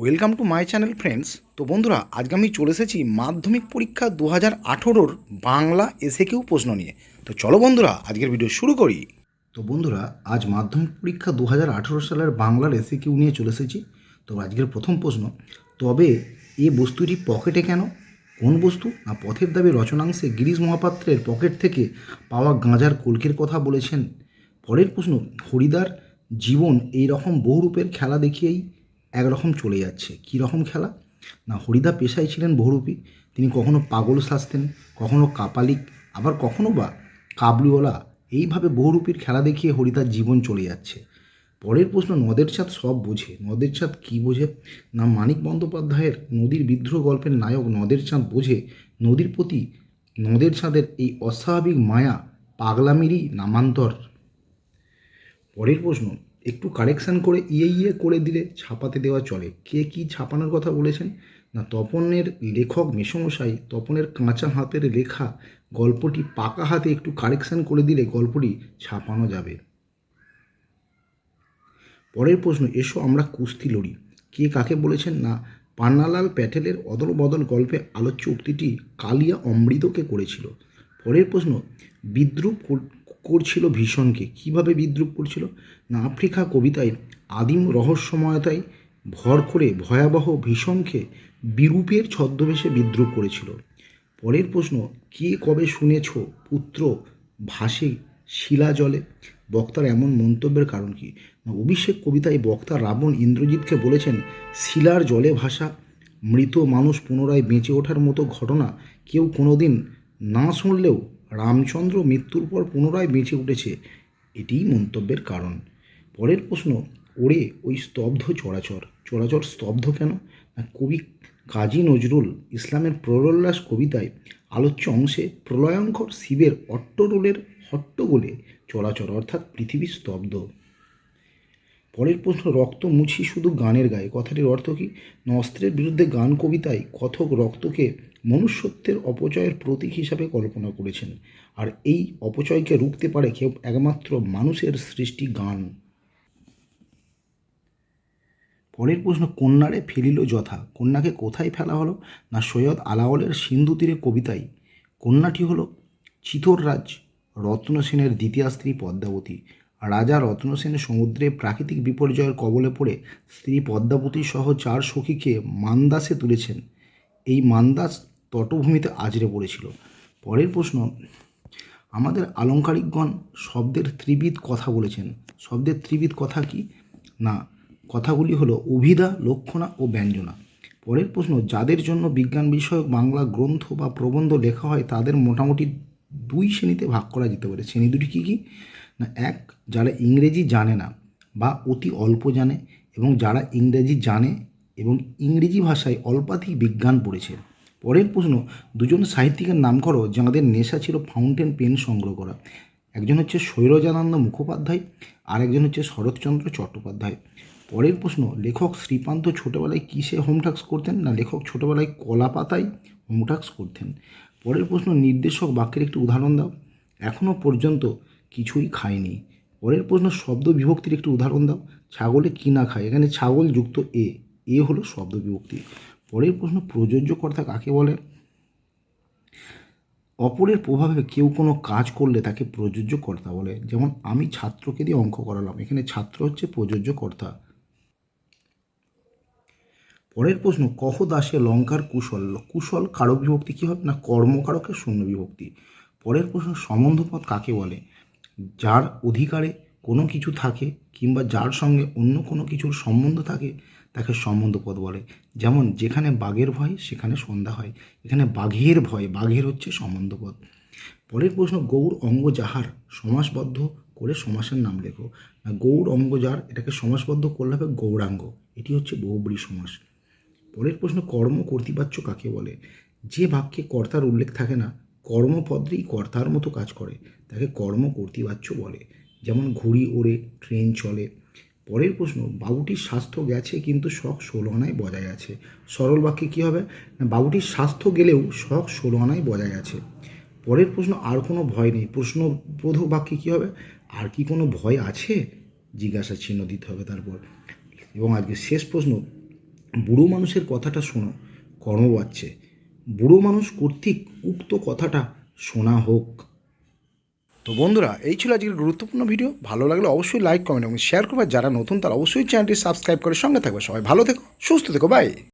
Welcome to my channel friends. তো বন্ধুরা, আজকে আমি চলে এসেছি মাধ্যমিক পরীক্ষা দু হাজার আঠেরোর বাংলা এসে কেউ প্রশ্ন নিয়ে। তো চলো বন্ধুরা, আজকের ভিডিও শুরু করি। তো বন্ধুরা, আজ মাধ্যমিক পরীক্ষা দু হাজার আঠেরো সালের বাংলার এসে কেউ নিয়ে চলে এসেছি। তো আজকের প্রথম প্রশ্ন, তবে এ বস্তুটি পকেটে কেন? কোন বস্তু না পথের দাবি রচনাংশে গিরিশ মহাপাত্রের পকেট থেকে পাওয়া গাঁজার কলকের কথা বলেছেন? পরের প্রশ্ন, হরিদার জীবন এই রকম বহুরূপের খেলা দেখিয়েই একরকম চলে যাচ্ছে। কী রকম খেলা? না, হরিদা পেশায় ছিলেন বহুরূপী। তিনি কখনো পাগল সাজতেন কখনো কাপালিক, আবার কখনো বা কাবলিওয়ালা। এইভাবে বহুরূপীর খেলা দেখিয়ে হরিদার জীবন চলে যাচ্ছে। পরের প্রশ্ন, নদের চাঁদ সব বোঝে। নদের চাঁদ কী বোঝে? না, মানিক বন্দ্যোপাধ্যায়ের নদীর বিদ্রোহ গল্পের নায়ক নদের চাঁদ বোঝে? নদীর প্রতি নদের চাঁদের এই অস্বাভাবিক মায়া পাগলামিরই নামান্তর। পরের প্রশ্ন একটু কারেকশান করে ইয়ে ইয়ে করে দিলে ছাপাতে দেওয়া চলে। কে কি ছাপানোর কথা বলেছেন? না, তপনের লেখক মেসমশাই তপনের কাঁচা হাতের লেখা গল্পটি পাকা হাতে একটু কারেকশান করে দিলে গল্পটি ছাপানো যাবে। পরের প্রশ্ন, এসো আমরা কুস্তি লড়ি। কে কাকে বলেছেন? না, পান্নালাল প্যাটেলের অদল বদল গল্পে আলোচ্য উক্তিটি কালিয়া অমৃতকে করেছিল। পরের প্রশ্ন, বিদ্রুপ করছিল ভীষণকে, কীভাবে বিদ্রুপ করছিল? না আফ্রিকা কবিতায় আদিম রহস্যময়তায় ভর করে ভয়াবহ ভীষণকে বিরূপের ছদ্মবেশে বিদ্রুপ করেছিল। পরের প্রশ্ন, কে কবে শুনেছ পুত্র ভাসে শিলা জলে? বক্তার এমন মন্তব্যের কারণ কি? না, অভিষেক কবিতায় বক্তা রাবণ ইন্দ্রজিৎকে বলেছেন, শিলার জলে ভাসা মৃত মানুষ পুনরায় বেঁচে ওঠার মতো ঘটনা কেউ কোনোদিন না শুনলেও রামচন্দ্র মৃত্যুর পর পুনরায় বেঁচে উঠেছে, এটিই মন্তব্যের কারণ। পরের প্রশ্ন, ওরে ওই স্তব্ধ চরাচর চরাচর স্তব্ধ কেন? না, কবি কাজী নজরুল ইসলামের প্ররোল্লাস কবিতায় আলোচ্য অংশে প্রলয়ঙ্কর শিবের অট্টরোলের হট্টগোলে চলাচল অর্থাৎ পৃথিবী স্তব্ধ। পরের প্রশ্ন, রক্ত মুছি শুধু গানের গায়ে। কথাটির অর্থ কি? না অস্ত্রের বিরুদ্ধে গান কবিতায় কথক রক্তকে মনুষ্যত্বের অপচয়ের প্রতীক হিসাবে কল্পনা করেছেন। আর এই অপচয়কে রুখতে পারে কেউ, একমাত্র মানুষের সৃষ্টি গান। পরের প্রশ্ন, কন্যারে ফেলিল যথা। কন্যাকে কোথায় ফেলা হলো? না সৈয়দ আলাওলের সিন্ধু তীরে কবিতায়? কন্যাটি হলো চিতররাজ রত্ন সেনের দ্বিতীয় স্ত্রী পদ্মাবতী। রাজা রত্ন সেন সমুদ্রে প্রাকৃতিক বিপর্যয়ের কবলে পড়ে স্ত্রী পদ্মাবতী সহ চার সখীকে মান্দাসে তুলেছেন। এই মান্দাস তটভূমিতে আজরে পড়েছিল। পরের প্রশ্ন, আমাদের আলংকারিকগণ শব্দের ত্রিবিধ কথা বলেছেন। শব্দের ত্রিবিধ কথা কি? না, কথাগুলি হলো অভিধা, লক্ষণা ও ব্যঞ্জনা। পরের প্রশ্ন, যাদের জন্য বিজ্ঞান বিষয়ক বাংলা গ্রন্থ বা প্রবন্ধ লেখা হয় তাদের মোটামুটি দুই শ্রেণীতে ভাগ করা যেতে পারে। শ্রেণি দুটি কী কী? না, এক, যারা ইংরেজি জানে না বা অতি অল্প জানে এবং যারা ইংরেজি জানে এবং ইংরেজি ভাষায় অল্পাধিক বিজ্ঞান পড়েছে। পরের প্রশ্ন, দুজন সাহিত্যিকের নাম করো যাঁদের নেশা ছিল ফাউন্টেন পেন সংগ্রহ করা। একজন হচ্ছে সৈরজানন্দ মুখোপাধ্যায় আর একজন হচ্ছে শরৎচন্দ্র চট্টোপাধ্যায়। পরের প্রশ্ন, লেখক শ্রীপান্ত ছোটোবেলায় কিসে হোমটাক্স করতেন না লেখক ছোটোবেলায় কলা পাতায় হোমটাক্স করতেন? পরের প্রশ্ন, নির্দেশক বাক্যের একটি উদাহরণ দাও। এখনও পর্যন্ত কিছুই খায়নি পরের প্রশ্ন, শব্দ বিভক্তির একটি উদাহরণ দাও। ছাগলে কি না খায়? এখানে ছাগল যুক্ত এ। এ হলো শব্দ বিভক্তি। পরের প্রশ্ন প্রযোজ্য কর্তা কাকে বলে? অপরের প্রভাবে কেউ কোনো কাজ করলে তাকে প্রযোজ্য কর্তা বলে। যেমন, আমি ছাত্রকে দিয়ে অঙ্ক করালাম। এখানে ছাত্র হচ্ছে প্রযোজ্য কর্তা পরের প্রশ্ন, কহ দাসে লঙ্কার কুশল? কুশল কারক বিভক্তি কী হবে? না কর্মকারকের শূন্য বিভক্তি? পরের প্রশ্ন সম্বন্ধপদ কাকে বলে? যার অধিকারে কোনো কিছু থাকে কিংবা যার সঙ্গে অন্য কোনো কিছুর সম্বন্ধ থাকে, তাকে সম্বন্ধপদ বলে। যেমন, যেখানে বাঘের ভয়, সেখানে সন্ধ্যা হয়। এখানে বাঘের ভয়, বাঘের হচ্ছে সম্বন্ধপদ পরের প্রশ্ন গৌর অঙ্গ যাহার, সমাসবদ্ধ করে সমাসের নাম লেখো। গৌর অঙ্গ যার, এটাকে সমাসবদ্ধ করলে হবে গৌরাঙ্গ এটি হচ্ছে বহুব্রী সমাস। পরের প্রশ্ন কর্ম কর্তৃপাচ্য কাকে বলে? যে বাক্যে কর্তার উল্লেখ থাকে না, কর্মপদ্রেই কর্তার মতো কাজ করে, তাকে কর্ম কর্তৃবাচ্য বলে। যেমন ঘুড়ি ওড়ে, ট্রেন চলে। পরের প্রশ্ন, বাবুটির স্বাস্থ্য গেছে কিন্তু শখ ষোলো আনায় বজায় আছে। সরল বাক্যে কী হবে? না, বাবুটির স্বাস্থ্য গেলেও শখ ষোলো আনায় বজায় আছে। পরের প্রশ্ন, আর কোনো ভয় নেই। প্রশ্নবোধক বাক্যে কী হবে? আর কি কোনো ভয় আছে? জিজ্ঞাসা চিহ্ন দিতে হবে তারপর। এবং আজকে শেষ প্রশ্ন বুড়ো মানুষের কথাটা শোনো, কর্ম বাড়ছে বুড়ো মানুষ কর্তৃক উক্ত কথাটা শোনা হোক। তো বন্ধুরা, এই ছিল আজকের গুরুত্বপূর্ণ ভিডিও। ভালো লাগলে অবশ্যই লাইক কমেন্ট এবং শেয়ার করবে। যারা নতুন, তারা অবশ্যই চ্যানেলটি সাবস্ক্রাইব করে সঙ্গে থাকবে। সবাই ভালো থেকো, সুস্থ থেকো বাই